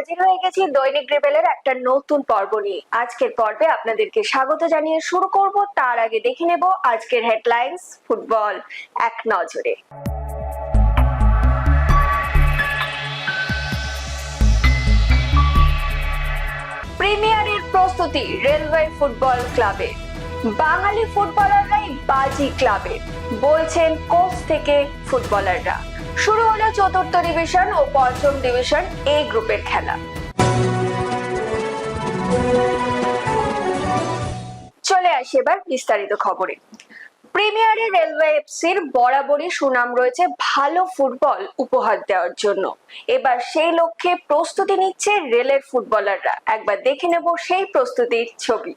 হাজির হয়ে গেছি দৈনিক রেবেলের একটা নতুন পর্ব নিয়ে। আজকের পর্বে আপনাদেরকে স্বাগত জানিয়ে শুরু করব। তার আগে দেখে নেব আজকের হেডলাইন্স ফুটবল এক নজরে। প্রিমিয়ারের প্রস্তুতি রেলওয়ে ফুটবল ক্লাবে। বাঙালি ফুটবলাররাই বাজি ক্লাবে, বলছেন কোচ থেকে ফুটবলাররা। শুরু হলো চতুর্থ ডিভিশন ও পঞ্চম ডিভিশন এ গ্রুপের খেলা। চলে আসি এবার বিস্তারিত খবরে। প্রিমিয়ারে রেলওয়ে এফসির বরাবরই সুনাম রয়েছে ভালো ফুটবল উপহার দেওয়ার জন্য। এবার সেই লক্ষ্যে প্রস্তুতি নিচ্ছে রেলের ফুটবলাররা একবার দেখে নেব সেই প্রস্তুতির ছবি।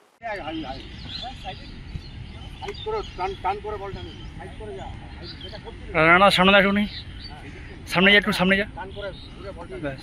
রানা সামনে যা একটু সামনে যা একটু সামনে যা। ব্যাস।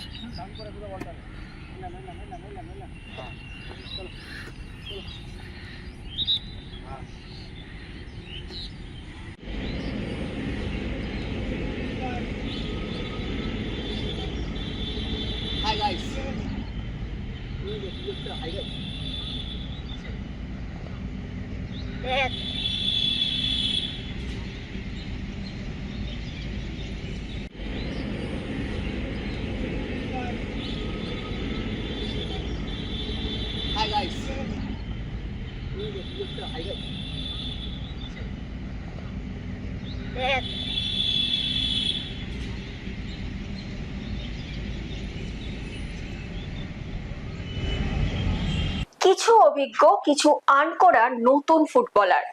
কিছু অভিজ্ঞ, কিছু আনকোরা নতুন ফুটবলার।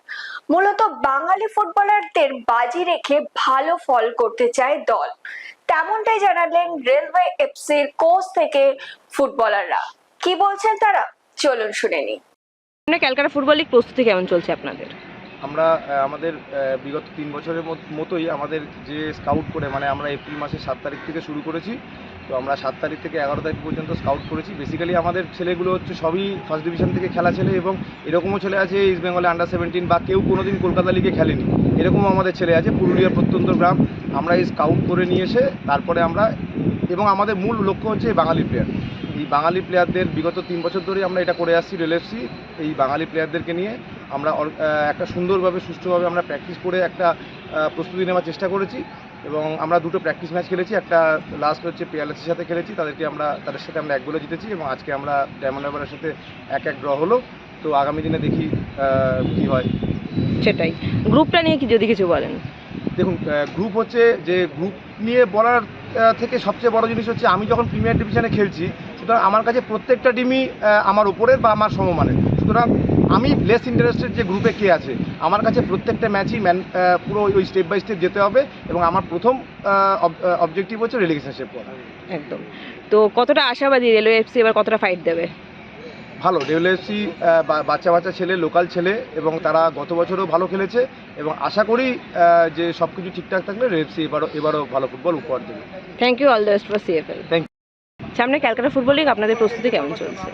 মূলত বাঙালি ফুটবলারদের বাজি রেখে ভালো ফল করতে চায় দল। তেমনটাই জানালেন রেলওয়ে এফসির কোচ থেকে ফুটবলাররা। কি বলছেন তারা? চলুন শুনে নিই। ক্যালকাটা ফুটবল লিগ প্রস্তুতি কেমন চলছে আপনাদের? আমরা আমাদের বিগত তিন বছরের মত- মতোই আমাদের যে স্কাউট করে মানে আমরা এপ্রিল মাসের সাত তারিখ থেকে শুরু করেছি। তো আমরা সাত তারিখ থেকে এগারো তারিখ পর্যন্ত স্কাউট করেছি। বেসিক্যালি আমাদের ছেলেগুলো হচ্ছে সবই ফার্স্ট ডিভিশন থেকে খেলা ছেলে এবং এরকমও ছেলে আছে ইস্ট বেঙ্গলে আন্ডার সেভেন্টিন বা কেউ কোনোদিন কলকাতা লিগে খেলেনি। এরকমও আমাদের ছেলে আছে, পুরুলিয়ার প্রত্যন্ত গ্রাম। আমরা এই স্কাউট করে নিয়ে এসে তারপরে আমরা, এবং আমাদের মূল লক্ষ্য হচ্ছে বাঙালি প্লেয়ার এই বাঙালি প্লেয়ারদের বিগত তিন বছর ধরেই আমরা এটা করে আসছি রেলএফসি এই বাঙালি প্লেয়ারদেরকে নিয়ে। আমরা একটা সুন্দরভাবে সুষ্ঠুভাবে আমরা প্র্যাকটিস করে একটা প্রস্তুতি নেওয়ার চেষ্টা করেছি এবং আমরা দুটো প্র্যাকটিস ম্যাচ খেলেছি। একটা লাস্ট হচ্ছে পিয়ালেসের সাথে খেলেছি তাদেরকে আমরা তাদের সাথে আমরা এক গোলে জিতেছি এবং আজকে আমরা ডায়মন্ড হারবারের সাথে এক এক ড্র হলো। তো আগামী দিনে দেখি কি হয়। সেটাই। গ্রুপটা নিয়ে কি যদি কিছু বলেন? দেখুন গ্রুপ হচ্ছে যে গ্রুপ নিয়ে বলার থেকে সবচেয়ে বড় জিনিস হচ্ছে আমি যখন প্রিমিয়ার ডিভিশনে খেলছি সুতরাং আমার কাছে প্রত্যেকটা টিমই আমার উপরের বা আমার সমমানের। সুতরাং আমি লেস ইন্টারেস্টেড যে গ্রুপে কে আছে আমার কাছে প্রত্যেকটা ম্যাচই ম্যান পুরো ওই স্টেপ বাই স্টেপ যেতে হবে এবং আমার প্রথম অবজেক্টিভ হচ্ছে রেলিগেশন শেপ করা। একদম। তো কতটা আশাবাদী রেলওয়ে এফসি এবার কতটা ফাইট দেবে? ভালো ডেভিএফসি বাচ্চা বাচ্চা ছেলে লোকাল ছেলে এবং তারা গত বছরও ভালো খেলেছে এবং আশা করি যে সব কিছু ঠিকঠাক থাকলে রেফসি এবারও এবারও ভালো ফুটবল উপহার দেবে। Thank you all the best for CFL Thank সামনে ক্যালকাটা ফুটবল লিগ আপনাদের প্রস্তুতি কেমন চলছে?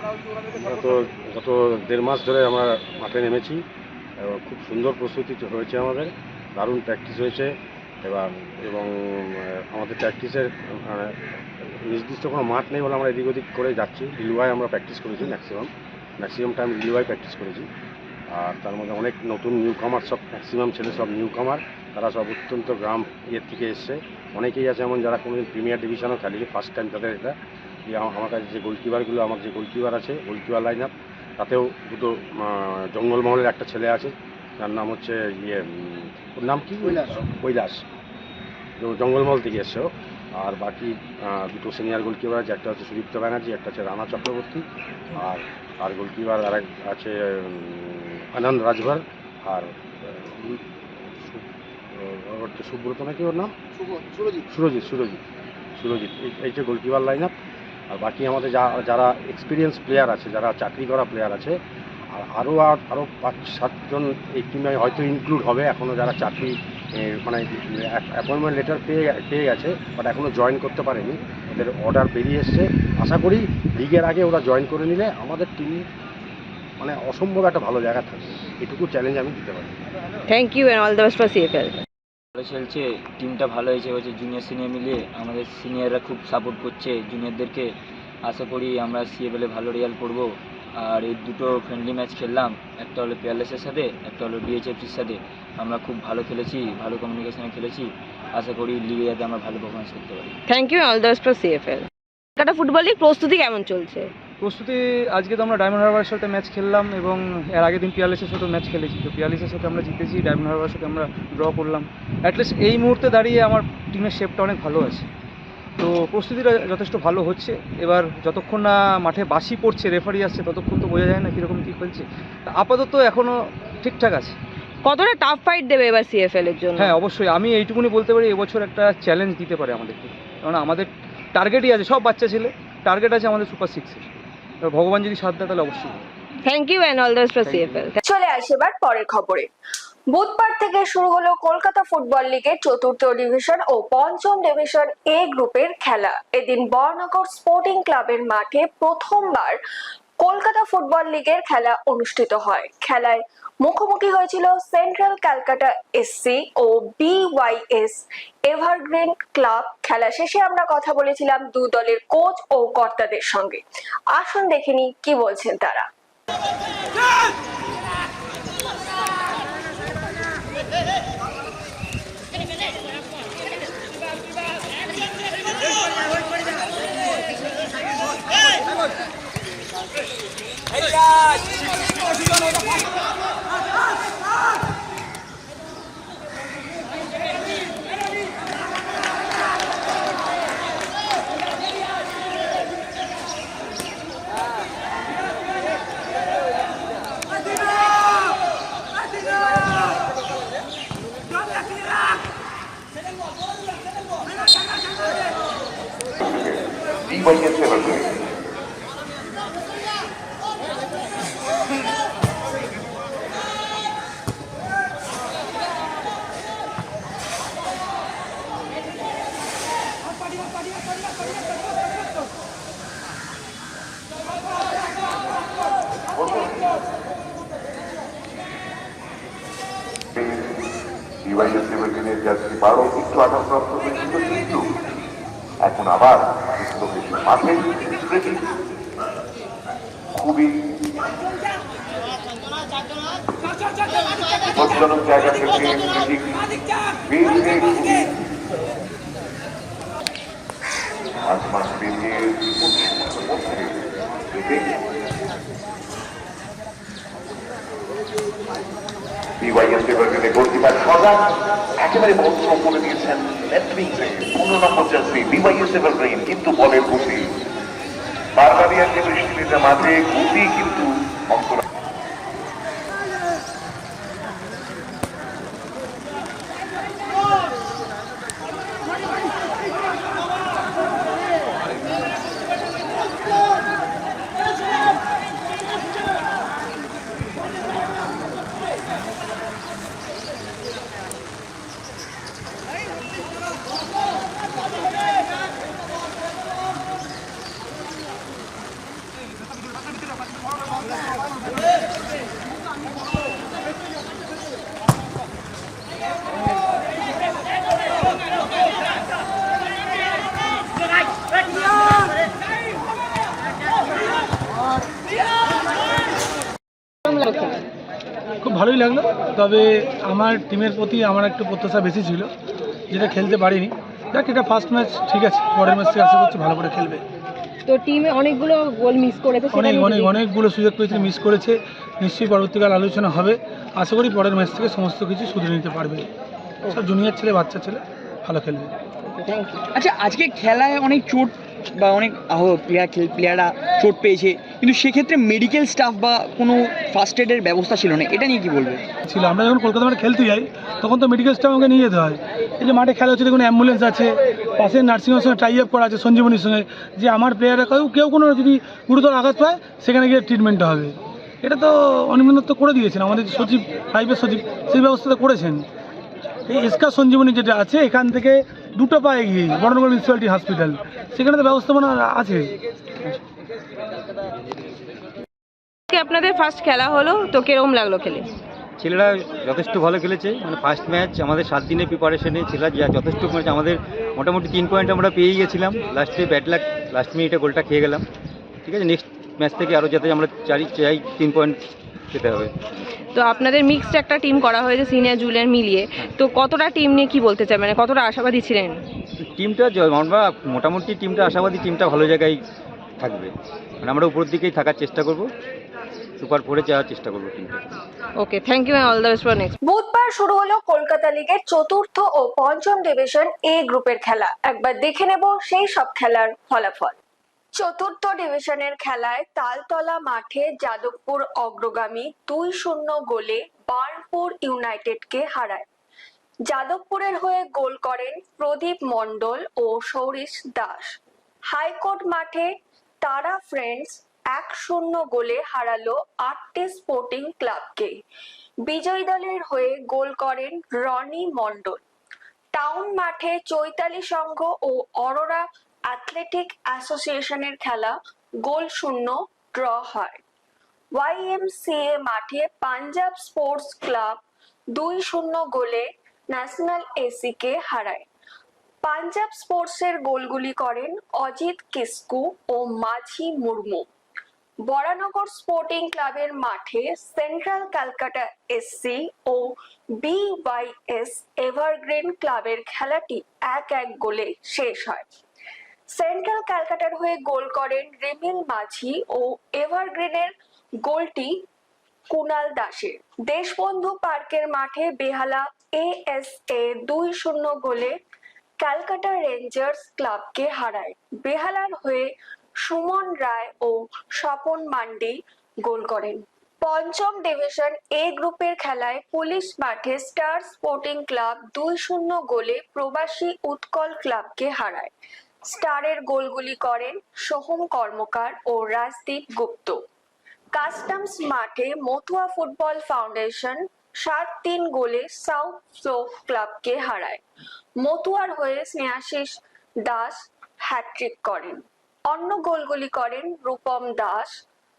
আমরা তো গত দেড় মাস ধরে আমরা মাঠে নেমেছি এবং খুব সুন্দর প্রস্তুতি হয়েছে আমাদের দারুণ প্র্যাকটিস হয়েছে এবং এবং আমাদের প্র্যাকটিসের আহ, নির্দিষ্ট কোনো মাঠ নেই বলে আমরা এদিক ওদিক করে যাচ্ছি। রিলুয়ায় আমরা প্র্যাকটিস করেছি ম্যাক্সিমাম ম্যাক্সিমাম টাইম রিলুয়ায় প্র্যাকটিস করেছি। আর তার মধ্যে অনেক নতুন নিউ কামার সব ম্যাক্সিমাম ছেলে সব নিউ কামার তারা সব অত্যন্ত গ্রাম ইয়ের থেকে এসছে। অনেকেই আছে এমন যারা কোনোদিন প্রিমিয়ার ডিভিশনও খেলেনি ফার্স্ট টাইম তাদের এটা যে আমার কাছে যে গোলকিপারগুলো আমার যে গোলকিপার আছে গোলকিপার লাইন আপ তাতেও দুটো জঙ্গলমহলের একটা ছেলে আছে যার নাম হচ্ছে ইয়ে ওর নাম কি? কৈলাস। তো জঙ্গলমহল থেকে এসছে। আর বাকি দুটো সিনিয়র গোলকিপার আছে একটা হচ্ছে সুদীপ্ত ব্যানার্জি একটা আছে রানা চক্রবর্তী। আর আর গোলকিপার আর এক আছে আনন্দ রাজভর। আর সুব্রত নাকি ওর নাম? সুরজিৎ। সুরজিৎ সুরজিৎ। সুরজিৎ এই যে গোলকিপার লাইন আপ আর বাকি আমাদের যা, যারা এক্সপিরিয়েন্স প্লেয়ার আছে, যারা চাকরি করা প্লেয়ার আছে, আর আরও আরও পাঁচ সাতজন এই টিমে হয়তো ইনক্লুড হবে এখনও যারা চাকরি মানে অ্যাপয়েন্টমেন্ট লেটার পেয়ে পেয়ে গেছে বাট এখনও জয়েন করতে পারেনি। ওদের অর্ডার বেরিয়ে এসছে। আশা করি লিগের আগে ওরা জয়েন করে নিলে আমাদের টিম মানে অসম্ভব একটা ভালো জায়গা থাকবে। এটুকু চ্যালেঞ্জ আমি দিতে পারি। Thank you and all the best for CFL ভালো খেলছে টিমটা ভালো হয়েছে হচ্ছে জুনিয়র সিনিয়র মিলিয়ে। আমাদের সিনিয়ররা খুব সাপোর্ট করছে জুনিয়রদেরকে আশা করি আমরা সিএফএলে ভালো রেজাল্ট করব। আর এই দুটো ফ্রেন্ডলি ম্যাচ খেললাম, একটা হলো পিয়ারলেসের সাথে, একটা হলো ডিএচএফসির সাথে। আমরা খুব ভালো খেলেছি, ভালো কমিউনিকেশনে খেলেছি। আশা করি লিগে যাতে আমরা ভালো পারফরমেন্স করতে পারি। Thank you all the best for CFL Kolkata football league প্রস্তুতি কেমন চলছে? প্রস্তুতি আজকে তো আমরা ডায়মন্ড হারবারের সাথে ম্যাচ খেললাম এবং এর আগের দিন পিয়ালিসের সাথেও ম্যাচ খেলেছি। তো পিয়ালিসের সাথে আমরা জিতেছি ডায়মন্ড হারবারের সাথে আমরা ড্র করলাম। অ্যাটলিস্ট এই মুহূর্তে দাঁড়িয়ে আমার টিমের শেপটা অনেক ভালো আছে। তো প্রস্তুতিটা যথেষ্ট ভালো হচ্ছে। এবার যতক্ষণ না মাঠে বাসি পড়ছে রেফারি আসছে ততক্ষণ তো বোঝা যায় না কীরকম কী খেলছে আপাতত এখনও ঠিকঠাক আছে। কতটা টাফ ফাইট দেবে এবার সিএফএল এর জন্য? হ্যাঁ অবশ্যই। আমি এইটুকুনি বলতে পারি এবছর একটা চ্যালেঞ্জ দিতে পারে আমাদেরকে। কারণ আমাদের টার্গেটই আছে সব বাচ্চা ছেলে। টার্গেট আছে আমাদের সুপার সিক্সের ভগবান যদি সাথ দেয় তাহলে অবশ্যই। Thank you and all the best চলে আসি এবার পরের খবরে। বুধবার থেকে শুরু হলো কলকাতা ফুটবল লিগের চতুর্থ ডিভিশন ও পঞ্চম ডিভিশন এ গ্রুপের খেলা। এদিন বর্ণগর স্পোর্টিং ক্লাবের মাঠে প্রথমবার কলকাতা ফুটবল লিগের খেলা অনুষ্ঠিত হয় খেলায় মুখোমুখি হয়েছিল সেন্ট্রাল ক্যালকাটা এসসি ও বিওয়াইএস এভারগ্রিন ক্লাব খেলা শেষে আমরা কথা বলেছিলাম দু দলের কোচ ও কর্তাদের সঙ্গে আসুন দেখিনি কি বলছেন তারা Hey guys! এখন আবার মাঠে খুবই বিপজ্জনক জায়গা থেকে বেরিয়ে উৎসবের মধ্যে থেকে বিভাগে সজাগ একেবারে বন্ধ করে দিয়েছেন নেটফ্লিক্সে পনেরো নম্বর জার্সি বিওয়াইএস এভারগ্রিন কিন্তু বলের গতি। বারবারিয়াকে বৃষ্টিতে মাঝে গতি কিন্তু অন্তর খুব ভালোই লাগল। তবে আমার টিমের প্রতি আমার একটু প্রত্যাশা বেশি ছিল যেটা খেলতে পারিনি। দেখ এটা ফার্স্ট ম্যাচ ঠিক আছে। পরের ম্যাচ থেকে আশা করছি ভালো করে খেলবে। তো টিমে অনেকগুলো গোল মিস করেছে অনেক অনেক অনেকগুলো সুযোগ পেয়েছে মিস করেছে। নিশ্চয়ই পরবর্তীকাল আলোচনা হবে। আশা করি পরের ম্যাচ থেকে সমস্ত কিছু শুধরে নিতে পারবে। সব জুনিয়র ছেলে বাচ্চা ছেলে ভালো খেলবে। থ্যাংক আচ্ছা আজকে খেলায় অনেক চোট বা অনেক প্লেয়ার প্লেয়াররা চোট পেয়েছে। কিন্তু সেক্ষেত্রে মেডিকেল স্টাফ বা কোনো ফার্স্ট এডের ব্যবস্থা ছিল না। এটা নিয়ে কি বলবে? ছিল। আমরা যখন কলকাতা মাঠে খেলতে যাই, তখন তো মেডিকেল স্টাফ আমাকে নিয়ে যেতে হয়। এই যে মাঠে খেলা হচ্ছে, দেখুন অ্যাম্বুলেন্স আছে, পাশে নার্সিংহোমের সঙ্গে টাই আপ করা আছে, সঞ্জীবনীর সঙ্গে। যে আমার প্লেয়াররা কেউ কেউ কোনো যদি গুরুতর আঘাত পায়, সেখানে গিয়ে ট্রিটমেন্টটা হবে। এটা তো অনিমন্ত করে দিয়েছেন। আমাদের সচিব টাইপের সচিব, সেই ব্যবস্থাটা করেছেন। এই এসকা সঞ্জীবনী যেটা আছে, এখান থেকে দুটো পায়ে গিয়ে বর্ণনগর মিউনিসিপ্যালিটি হসপিটাল। সেখানে তো ব্যবস্থাপনা আছে। আপনাদের ফার্স্ট খেলা হলো তো কীরকম লাগল খেলে? ছেলেরা যথেষ্ট ভালো খেলেছে। মানে ফার্স্ট ম্যাচ আমাদের সাত দিনের প্রিপারেশনে ছেলেরা যা যথেষ্ট করেছে আমাদের মোটামুটি তিন পয়েন্ট আমরা পেয়েই গেছিলাম। লাস্টে ব্যাট লাক লাস্ট মিনিটে গোলটা খেয়ে গেলাম। ঠিক আছে নেক্সট ম্যাচ থেকে আরও যাতে আমরা চারি চাই তিন পয়েন্ট পেতে হবে। তো আপনাদের মিক্সড একটা টিম করা হয়েছে সিনিয়র জুনিয়র মিলিয়ে। তো কতটা টিম নিয়ে কি বলতে চাই মানে কতটা আশাবাদী ছিলেন? টিমটা আমরা মোটামুটি টিমটা আশাবাদী টিমটা ভালো জায়গায় থাকবে। মানে আমরা উপর দিকেই থাকার চেষ্টা করব সুপার ফোরে যাওয়ার চেষ্টা করব টিমটা। Okay thank you all the best for next বুধবার শুরু হলো কলকাতা লিগের চতুর্থ ও পঞ্চম ডিভিশন এ গ্রুপের খেলা। একবার দেখে নেব সেই সব খেলার ফলাফল। চতুর্থ ডিভিশনের খেলায় তালতলা মাঠে যাদবপুর অগ্রগামী দুই শূন্য গোলে বার্নপুর ইউনাইটেডকে হারায়। যাদবপুরের হয়ে গোল করেন প্রদীপ মণ্ডল ও সৌরিশ দাস। হাইকোর্ট মাঠে তারা ফ্রেন্ডস এক শূন্য গোলে হারালো আটটি স্পোর্টিং ক্লাবকে। বিজয়ী দলের হয়ে গোল করেন রনি মণ্ডল। টাউন মাঠে চৈতালি সংঘ ও অরোরা অ্যাথলেটিক অ্যাসোসিয়েশনের খেলা গোল শূন্য, ড্র হয়। ওয়াইএমসিএ মাঠে পাঞ্জাব স্পোর্টস ক্লাব দুই শূন্য গোলে ন্যাশনাল এসিকে হারায়। পাঞ্জাব স্পোর্টসের গোলগুলি করেন অজিত কিস্কু ও মাঝি মুর্মু। বরানগর স্পোর্টিং ক্লাবের মাঠে সেন্ট্রাল ক্যালকাটা এসসি ও বিওয়াইএস এভারগ্রিন ক্লাবের খেলাটি এক এক গোলে শেষ হয়। সেন্ট্রাল ক্যালকাটার হয়ে গোল করেন রিমিল মাঝি ও এভারগ্রিনের গোলটি কুনাল দাসের। দেশবন্ধু পার্কের মাঠে বেহালা এএসএ দুই শূন্য গোলে ক্যালকাটা রেঞ্জার্স ক্লাবকে হারায়। বেহালার হয়ে সুমন রায় ও স্বপন মান্ডি গোল করেন। পঞ্চম ডিভিশন এ গ্রুপের খেলায় পুলিশ মাঠে স্টার স্পোর্টিং ক্লাব দুই শূন্য গোলে প্রবাসী উৎকল ক্লাবকে হারায়। স্টারের গোলগুলি করেন সোহম কর্মকার ও রাজদীপ গুপ্ত। কাস্টমস মাঠে মথুয়া ফুটবল ফাউন্ডেশন সাত তিন গোলে সাউথ ফ্লোক ক্লাবকে হারায়। মতুয়ার হয়ে স্নেহাশিস দাস হ্যাট্রিক করেন। অন্য গোলগুলি করেন রূপম দাস,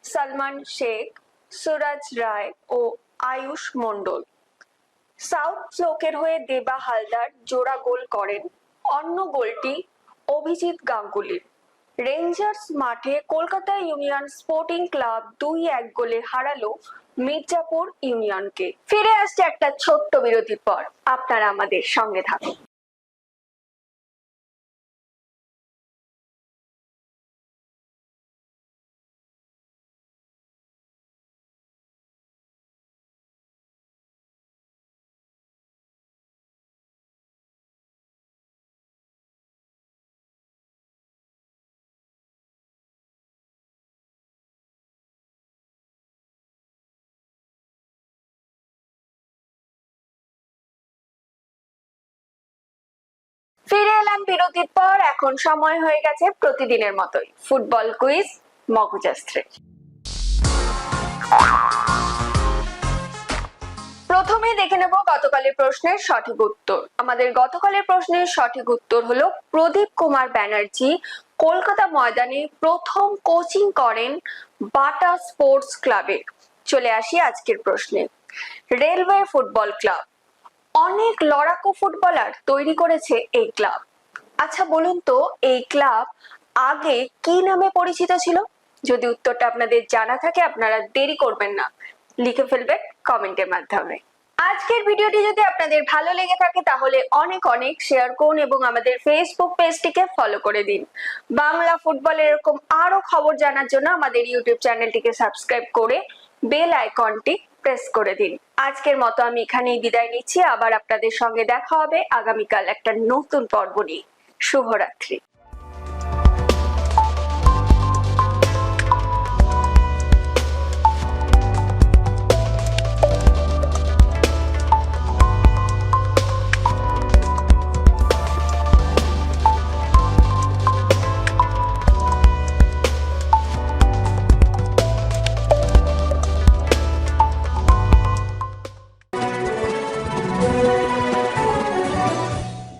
সালমান শেখ, সুরাজ রায় ও আয়ুষ মণ্ডল। সাউথ ফ্লোকের হয়ে দেবা হালদার জোড়া গোল করেন। অন্য গোলটি অভিজিৎ গাঙ্গুলির রেঞ্জার্স মাঠে কলকাতা ইউনিয়ন স্পোর্টিং ক্লাব দুই এক গোলে হারালো মির্জাপুর ইউনিয়নকে। ফিরে আসছে একটা ছোট্ট বিরতির পর। আপনারা আমাদের সঙ্গে থাকুন। এলাম বিরতির পর, এখন সময় হয়ে গেছে প্রতিদিনের মতোই। ফুটবল কুইজ, মগজাস্ত্রে। প্রথমে দেখে নেব গতকালের প্রশ্নের সঠিক উত্তর। আমাদের গতকালের প্রশ্নের সঠিক উত্তর হলো প্রদীপ কুমার ব্যানার্জি কলকাতা ময়দানে প্রথম কোচিং করেন বাটা স্পোর্টস ক্লাবে। চলে আসি আজকের প্রশ্নে। Railway football club. অনেক লড়াকু ফুটবলার তৈরি করেছে এই ক্লাব। আচ্ছা বলুন তো, এই ক্লাব আগে কি নামে পরিচিত ছিল? যদি উত্তরটা আপনাদের জানা থাকে, আপনারা দেরি করবেন না। লিখে ফেলবেন কমেন্টের মাধ্যমে। আজকের ভিডিওটি যদি আপনাদের ভালো লেগে থাকে, তাহলে অনেক অনেক শেয়ার করুন এবং আমাদের ফেসবুক পেজটিকে ফলো করে দিন। বাংলা ফুটবল এরকম আরও খবর জানার জন্য আমাদের ইউটিউব চ্যানেলটিকে সাবস্ক্রাইব করে বেল আইকনটি প্রেস করে দিন। আজকের মতো আমি এখানেই বিদায় নিচ্ছি। আবার আপনাদের সঙ্গে দেখা হবে আগামীকাল একটা নতুন পর্ব নিয়ে। শুভরাত্রি।